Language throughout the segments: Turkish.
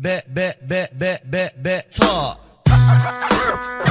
bet, bet, bet, bet, bet, bet, talk.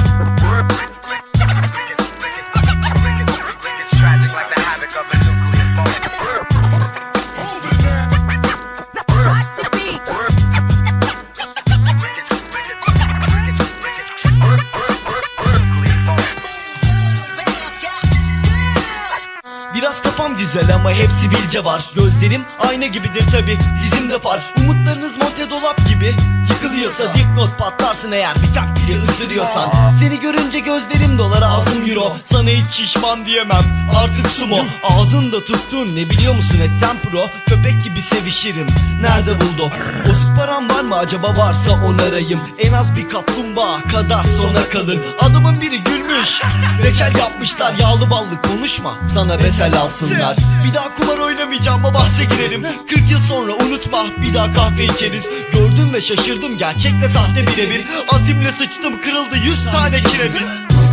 Kafam güzel ama hepsi bilce var. Gözlerim ayna gibidir tabi dizimde par Umutlarınız monte dolap gibi Yıkılıyorsa dipnot patlarsın eğer bir tak bile ısırıyorsan. Seni görünce gözlerim dolar ağzım euro Sana hiç şişman diyemem artık sumo. Ağzında tuttun ne biliyor musun etten pro? Köpek gibi sevişirim. Nerede buldu? Bozuk param var mı acaba? Varsa onarayım. En az bir kaplumbağa kadar sona kalır. Adamın biri gülmüş. Reçel yapmışlar. Yağlı ballı konuşma. Sana besel alsınlar. Bir daha kumar oynamayacağım. Ama bahse girerim. 40 yıl sonra unutma. Bir daha kahve içeriz. Gördüm ve şaşırdım. Gerçekle sahte birebir. Azimle sıçtım. Kırıldı 100 tane kiremit.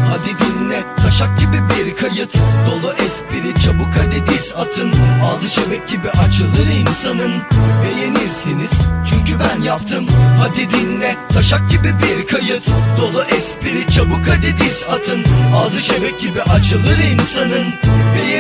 Hadi dinle. Taşak gibi bir kayıt. Dolu espri çabuk hadi diz atın. Ağzı şebek gibi açılır insanın. Beğenirsiniz çünkü ben yaptım. Hadi dinle taşak gibi bir kayıt. Dolu espri çabuk hadi diz atın. Ağzı şebek gibi açılır insanın. Beğenirsiniz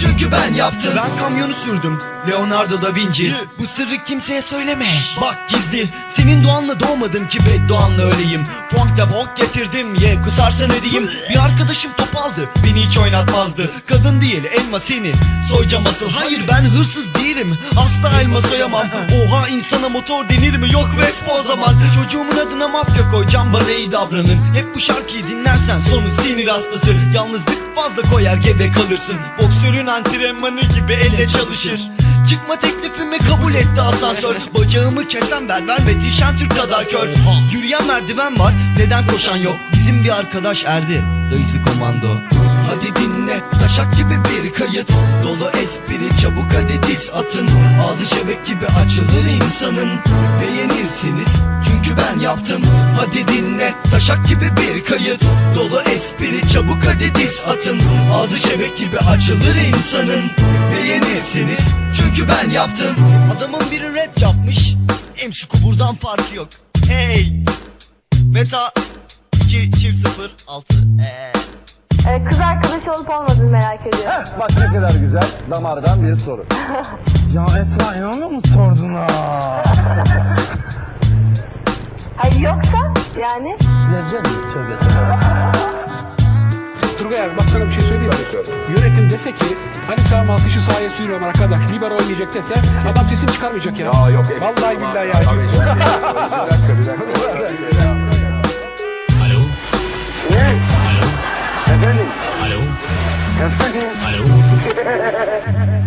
çünkü ben yaptım. Ben kamyonu sürdüm. Leonardo da Vinci. Bu sırrı kimseye söyleme. Bak gizli. Senin doğanla doğmadım ki bedduanla öleyim Funk'ta bok getirdim. Ye kusarsan ödeyeyim. Bir arkadaşım top aldı. Beni hiç oynatmazdı. Kadın değil elma seni. Soyacağım asıl Hayır ben hırsız değilim. Asla elma soyamam. Oha insana motor denir mi? Yok Vespa o zaman. Çocuğumun adına mafya koyacağım. Bana iyi davranın. Hep bu şarkıyı dinlersen sonu sinir hastası. Yalnızlık fazla koyar gebe kalırsın Boksörün antrenmanı gibi elle çalışır. Çıkma teklifimi kabul etti asansör. Bacağımı kesen berber Metin Şentürk kadar kör. Yürüyen merdiven var neden koşan yok? Bizim bir arkadaş Erdi dayısı komando. Hadi dinle taşak gibi bir kayıt. Dolu espri çabuk hadi diz atın. Ağzı şebek gibi açılır insanın Beğenirsiniz çünkü ben yaptım. Hadi dinle. Taşak gibi bir kayıt. Dolu espri çabuk hadi diz atın. Ağzı şebek gibi açılır insanın. Beğenirsiniz. Çünkü ben yaptım. Adamın biri rap yapmış. MC Kubur'dan farkı yok. Hey. Meta 2 çift 0 6 eee Ee, kız arkadaş olup olmadığını merak ediyorum. Bak ne kadar güzel damardan bir soru. ya Esra inanmıyor musun sordun ha? Hayır yoksa yani Lezzet tövbe. Turgay abi bak sana bir şey söyleyeyim mi? Yönetim dese ki hani sağ mı şu sahaya sürüyorum arkadaş biber oynayacak dese adam sesini çıkarmayacak ya. Ya yok. Vallahi billahi ya. Abi, bir dakika bir dakika. Hello.